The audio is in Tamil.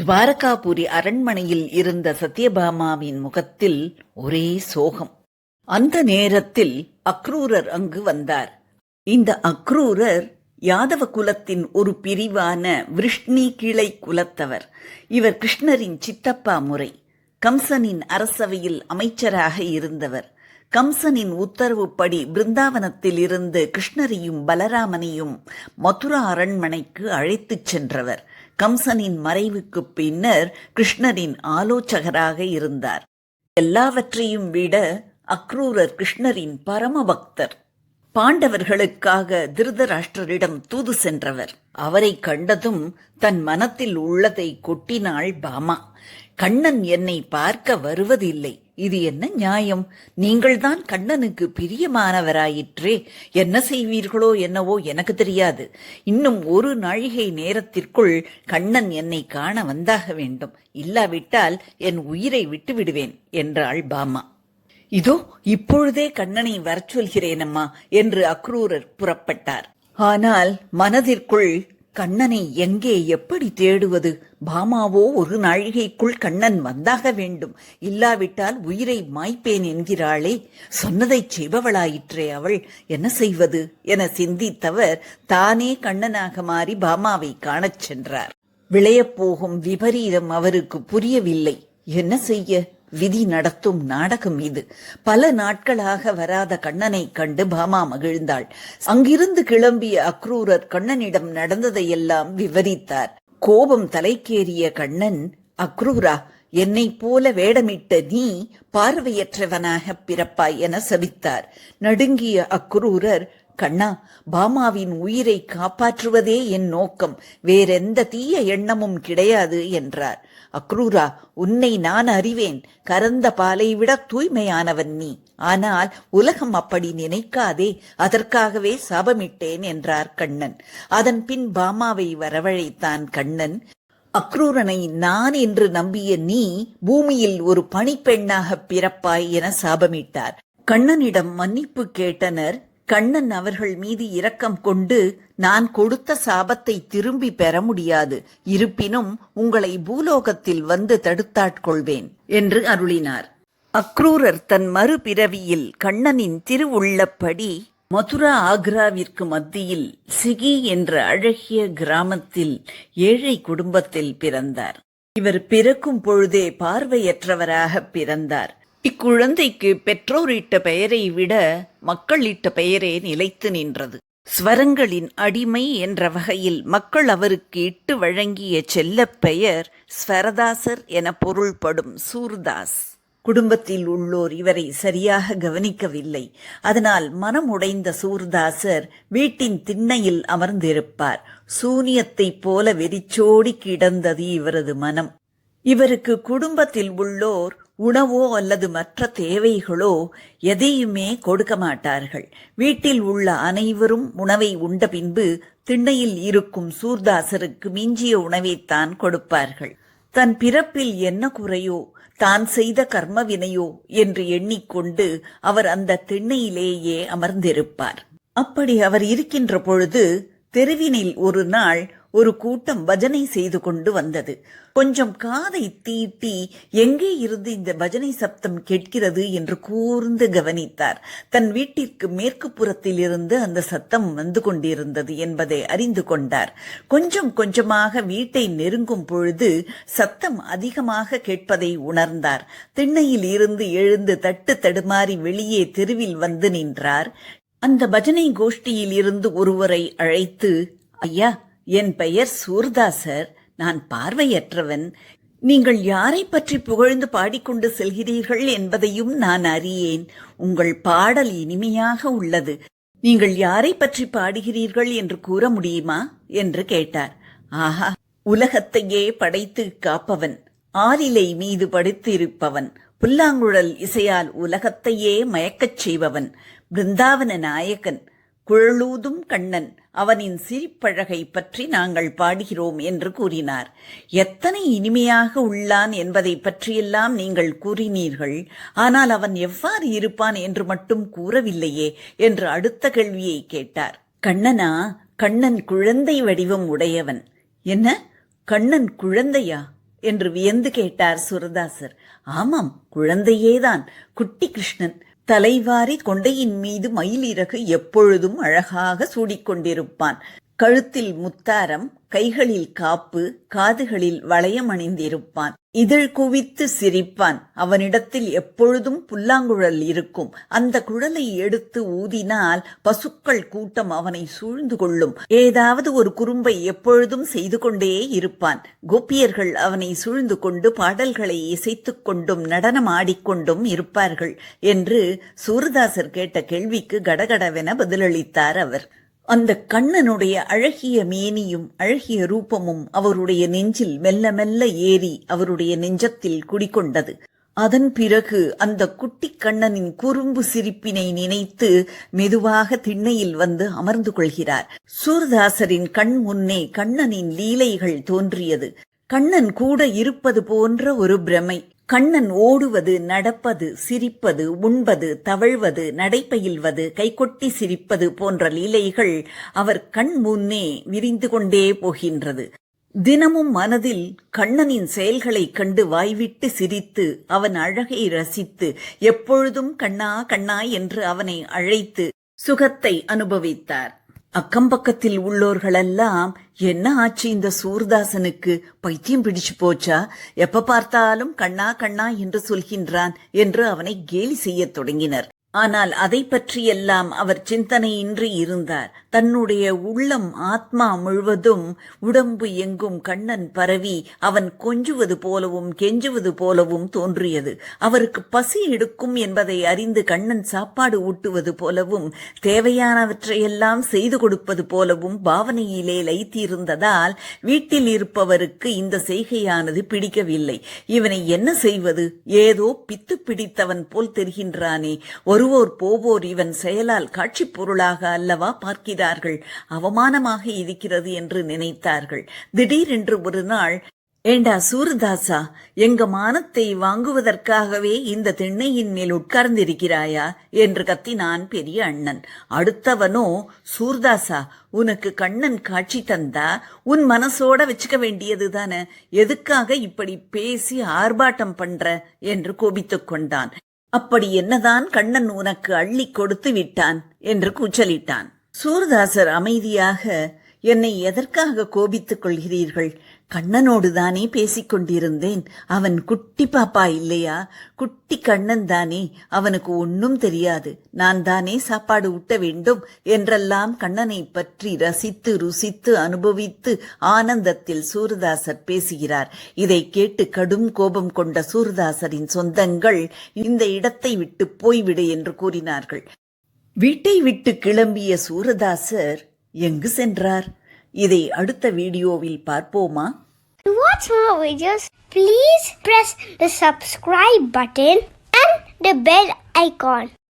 துவாரகாபுரி அரண்மனையில் இருந்த சத்யபாமாவின் முகத்தில் ஒரே சோகம். அந்த நேரத்தில் அக்ரூரர் அங்கு வந்தார். இந்த அக்ரூரர் யாதவ குலத்தின் ஒரு பிரிவான விருஷ்ணி கிளை குலத்தவர். இவர் கிருஷ்ணரின் சித்தப்பா முறை. கம்சனின் அரசவையில் அமைச்சராக இருந்தவர். கம்சனின் உத்தரவுப்படி பிருந்தாவனத்தில் இருந்து கிருஷ்ணரையும் பலராமனையும் மதுரா அரண்மனைக்கு அழைத்துச் சென்றவர். கம்சனின் மறைவுக்குப் பின்னர் கிருஷ்ணரின் ஆலோசகராக இருந்தார். எல்லாவற்றையும் விட அக்ரூரர் கிருஷ்ணரின் பரம பக்தர் பாண்டவர்களுக்காக திருதராஷ்டரிடம் தூது சென்றவர். அவரை கண்டதும் தன் மனத்தில் உள்ளதை கொட்டினாள் பாமா. கண்ணன் என்னை பார்க்க வருவதில்லை. இது என்ன நியாயம்? நீங்கள்தான் கண்ணனுக்கு பிரியமானவராயிற்றே. என்ன செய்வீர்களோ என்னவோ எனக்கு தெரியாது. இன்னும் ஒரு நாழிகை நேரத்திற்குள் கண்ணன் என்னை காண வந்தாக வேண்டும். இல்லாவிட்டால் என் உயிரை விட்டு விடுவேன் என்றாள் பாமா. இதோ இப்பொழுதே கண்ணனை வரச் சொல்கிறேனம்மா என்று அக்ரூரர் புறப்பட்டார். ஆனால் மனதிற்குள் கண்ணனை எங்கே எப்படி தேடுவது? பாமாவோ ஒரு நாழிகைக்குள் கண்ணன் வந்தாக வேண்டும். இல்லாவிட்டால் உயிரை மாய்ப்பேன் என்கிறாளே. சொன்னதைச் செய்பவளாயிற்றே அவள். என்ன செய்வது? என சிந்தித்தவர் தானே கண்ணனாக மாறி பாமாவை காணச் சென்றார். விளையப் போகும் விபரீதம் அவருக்கு புரியவில்லை. என்ன செய்ய? விதி நடத்தும் நாடகம் இது. பல நாட்களாக வராத கண்ணனை கண்டு பாமா மகிழ்ந்தாள். அங்கிருந்து கிளம்பிய அக்ரூரர் கண்ணனிடம் நடந்ததையெல்லாம் விவரித்தார். கோபம் தலைக்கேறிய கண்ணன் அக்ரூரா என்னைப் போல வேடமிட்ட நீ பார்வையற்றவனாக பிறப்பாய் என சபித்தார். நடுங்கிய அக்ரூரர் கண்ணா பாமாவின் உயிரை காப்பாற்றுவதே என் நோக்கம். வேறெந்த தீய எண்ணமும் கிடையாது என்றார். அக்ரூரா உன்னை நான் அறிவேன். கறந்த பாலை விட தூய்மையானவன் நீ. ஆனால் உலகம் அப்படி நினைக்காதே. அதற்காகவே சாபமிட்டேன் என்றார் கண்ணன். அதன் பின் பாமாவை வரவழைத்தான் கண்ணன். அக்ரூரனை நான் என்று நம்பிய நீ பூமியில் ஒரு பணிப்பெண்ணாக பிறப்பாய் என சாபமிட்டார். கண்ணனிடம் மன்னிப்பு கேட்டனர். கண்ணன் அவர்கள் மீது இரக்கம் கொண்டு நான் கொடுத்த சாபத்தை திரும்பி பெற முடியாது. இருப்பினும் உங்களை பூலோகத்தில் வந்து தடுத்தாட்கொள்வேன் என்று அருளினார். அக்ரூரர் தன் மறுபிறவியில் கண்ணனின் திருவுள்ளப்படி மதுரா ஆக்ராவிற்கு மத்தியில் சிகி என்ற அழகிய கிராமத்தில் ஏழை குடும்பத்தில் பிறந்தார். இவர் பிறக்கும் பொழுதே பார்வையற்றவராக பிறந்தார். இக்குழந்தைக்கு பெற்றோர் இட்ட பெயரை விட மக்கள் இட்ட பெயரே நிலைத்து நின்றது. ஸ்வரங்களின் அடிமை என்ற வகையில் மக்கள் அவருக்கு இட்டு வழங்கிய செல்லப் பெயர் ஸ்வரதாசர் என பொருள்படும் சூர்தாஸ். குடும்பத்தில் உள்ளோர் இவரை சரியாக கவனிக்கவில்லை. அதனால் மனம் உடைந்த சூர்தாசர் வீட்டின் திண்ணையில் அமர்ந்திருப்பார். சூனியத்தைப் போல வெறிச்சோடி கிடந்தது இவரது மனம். இவருக்கு குடும்பத்தில் உள்ளோர் உணவோ அல்லது மற்ற தேவைகளோ எதையுமே கொடுக்க மாட்டார்கள். வீட்டில் உள்ள அனைவரும் உணவை உண்ட பின்பு திண்ணையில் இருக்கும் சூர்தாசருக்கு மிஞ்சிய உணவைத்தான் கொடுப்பார்கள். தன் பிறப்பில் என்ன குறையோ தான் செய்த கர்மவினையோ என்று எண்ணிக்கொண்டு அவர் அந்த திண்ணையிலேயே அமர்ந்திருப்பார். அப்படி அவர் இருக்கின்ற பொழுது தெருவினில் ஒரு நாள் ஒரு கூட்டம் பஜனை செய்து கொண்டு வந்தது. கொஞ்சம் காதை தீட்டி எங்கே இருந்து இந்த பஜனை சப்தம் கேட்கிறது? என்று கூர்ந்து கவனித்தார். தன் வீட்டிற்கு மேற்கு புறத்தில் இருந்து அந்த சத்தம் வந்து கொண்டிருந்தது என்பதை அறிந்து கொண்டார். கொஞ்சம் கொஞ்சமாக வீட்டை நெருங்கும் பொழுது சத்தம் அதிகமாக கேட்பதை உணர்ந்தார். திண்ணையில் இருந்து எழுந்து தட்டு தடுமாறி வெளியே தெருவில் வந்து நின்றார். அந்த பஜனை கோஷ்டியில் இருந்து ஒருவரை அழைத்து ஐயா என் பெயர் சூர்தாசர் நான் பார்வையற்றவன். நீங்கள் யாரை பற்றி புகழ்ந்து பாடிக்கொண்டு செல்கிறீர்கள் என்பதையும் நான் அறியேன். உங்கள் பாடல் இனிமையாக உள்ளது. நீங்கள் யாரை பற்றி பாடுகிறீர்கள் என்று கூற முடியுமா? என்று கேட்டார். ஆஹா உலகத்தையே படைத்து காப்பவன். ஆலிலை மீது படுத்திருப்பவன். புல்லாங்குழல் இசையால் உலகத்தையே மயக்கச் செய்பவன். பிருந்தாவன நாயகன். குழலூதும் கண்ணன் அவனின் சிரிப்பழகை பற்றி நாங்கள் பாடுகிறோம் என்று கூறினார். எத்தனை இனிமையாக உள்ளான் என்பதை பற்றியெல்லாம் நீங்கள் கூறினீர்கள். ஆனால் அவன் எவ்வாறு இருப்பான் என்று மட்டும் கூறவில்லையே என்று அடுத்த கேள்வியை கேட்டார். கண்ணனா கண்ணன் குழந்தை வடிவம் உடையவன். என்ன? கண்ணன் குழந்தையா? என்று வியந்து கேட்டார் சுரதாசர். ஆமாம் குழந்தையேதான். குட்டி கிருஷ்ணன். தலைவாரி கொண்டையின் மீது மயிலிறகு எப்பொழுதும் அழகாக சூடிக்கொண்டிருப்பான். கழுத்தில் முத்தாரம் கைகளில் காப்பு காதுகளில் வளையம் அணிந்திருப்பான். இதழ் குவித்து சிரிப்பான். அவனிடத்தில் எப்பொழுதும் புல்லாங்குழல் இருக்கும். அந்த குழலை எடுத்து ஊதினால் பசுக்கள் கூட்டம் அவனை சூழ்ந்து கொள்ளும். ஏதாவது ஒரு குறும்பை எப்பொழுதும் செய்து கொண்டே இருப்பான். கோபியர்கள் அவனை சூழ்ந்து கொண்டு பாடல்களை இசைத்துக் கொண்டும் நடனம் ஆடிக்கொண்டும் இருப்பார்கள் என்று சூரதாசர் கேட்ட கேள்விக்கு கடகடவென பதிலளித்தார் அவர். அந்த கண்ணனுடைய அழகிய மேனியும் அழகிய ரூபமும் அவருடைய நெஞ்சில் மெல்ல மெல்ல ஏறி அவருடைய நெஞ்சத்தில் குடிகொண்டது. அதன் பிறகு அந்த குட்டி கண்ணனின் குறும்பு சிரிப்பினை நினைத்து மெதுவாக திண்ணையில் வந்து அமர்ந்து கொள்கிறார். சூர்தாசரின் கண் முன்னே கண்ணனின் லீலைகள் தோன்றியது. கண்ணன் கூட இருப்பது போன்ற ஒரு பிரமை. கண்ணன் ஓடுவது நடப்பது சிரிப்பது உண்பது தவழ்வது நடைபயில்வது கைகொட்டி சிரிப்பது போன்ற லீலைகள் அவர் கண் முன்னே விரிந்து கொண்டே போகின்றது. தினமும் மனதில் கண்ணனின் செயல்களைக் கண்டு வாய்விட்டு சிரித்து அவன் அழகை ரசித்து எப்பொழுதும் கண்ணா கண்ணா என்று அவனை அழைத்து சுகத்தை அனுபவித்தார். அக்கம்பக்கத்தில் உள்ளோர்களெல்லாம் என்ன ஆச்சு இந்த சூர்தாசனுக்கு? பைத்தியம் பிடிச்சு போச்சா? எப்ப பார்த்தாலும் கண்ணா கண்ணா என்று சொல்கின்றான் என்று அவனை கேலி செய்யத் தொடங்கினர். ஆனால் அதை பற்றியெல்லாம் அவர் சிந்தனையின்றி இருந்தார். தன்னுடைய உள்ளம் ஆத்மா முழுவதும் உடம்பு எங்கும் கண்ணன் பரவி அவன் கொஞ்சுவது போலவும் கெஞ்சுவது போலவும் தோன்றியது. அவருக்கு பசி எடுக்கும் என்பதை அறிந்து கண்ணன் சாப்பாடு ஊட்டுவது போலவும் தேவையானவற்றையெல்லாம் செய்து கொடுப்பது போலவும் பாவனையிலே லைத்திருந்ததால் வீட்டில் இருப்பவருக்கு இந்த செய்கையானது பிடிக்கவில்லை. இவனை என்ன செய்வது? ஏதோ பித்து பிடித்தவன் போல் தெரிகின்றானே. ஒரு வருவோர் போவோர் இவன் செயலால் காட்சி பொருளாக அல்லவா பார்க்கிறார்கள். அவமானமாக இருக்கிறது என்று நினைத்தார்கள். திடீரென்று ஒரு நாள் ஏண்டா சூரதாசா எங்க மானத்தை வாங்குவதற்காகவே இந்த திண்ணையின் மேல் உட்கார்ந்திருக்கிறாயா? என்று கத்தினான் பெரிய அண்ணன். அடுத்தவனோ சூர்தாசா உனக்கு கண்ணன் காட்சி தந்தா உன் மனசோட வச்சுக்க வேண்டியது தானே? எதுக்காக இப்படி பேசி ஆர்ப்பாட்டம் பண்ற? என்று கோபித்துக் கொண்டான். அப்படி என்னதான் கண்ணன் உனக்கு அள்ளி கொடுத்து விட்டான்? என்று கூச்சலிட்டான். சூர்தாசர் அமைதியாக என்னை எதற்காக கோபித்துக் கொள்கிறீர்கள்? கண்ணனோடு தானே அவன் குட்டி பாப்பா இல்லையா? குட்டி கண்ணன் தானே. அவனுக்கு ஒன்னும் தெரியாது. நான் தானே சாப்பாடு ஊட்ட வேண்டும் என்றெல்லாம் கண்ணனை பற்றி ரசித்து ருசித்து அனுபவித்து ஆனந்தத்தில் சூரதாசர் பேசுகிறார். இதை கேட்டு கடும் கோபம் கொண்ட சூரதாசரின் சொந்தங்கள் இந்த இடத்தை விட்டு போய்விடு என்று கூறினார்கள். வீட்டை விட்டு கிளம்பிய சூரதாசர் எங்கு சென்றார்? இதை அடுத்த வீடியோவில் பார்ப்போமா To watch more videos, please press the subscribe button and the bell icon.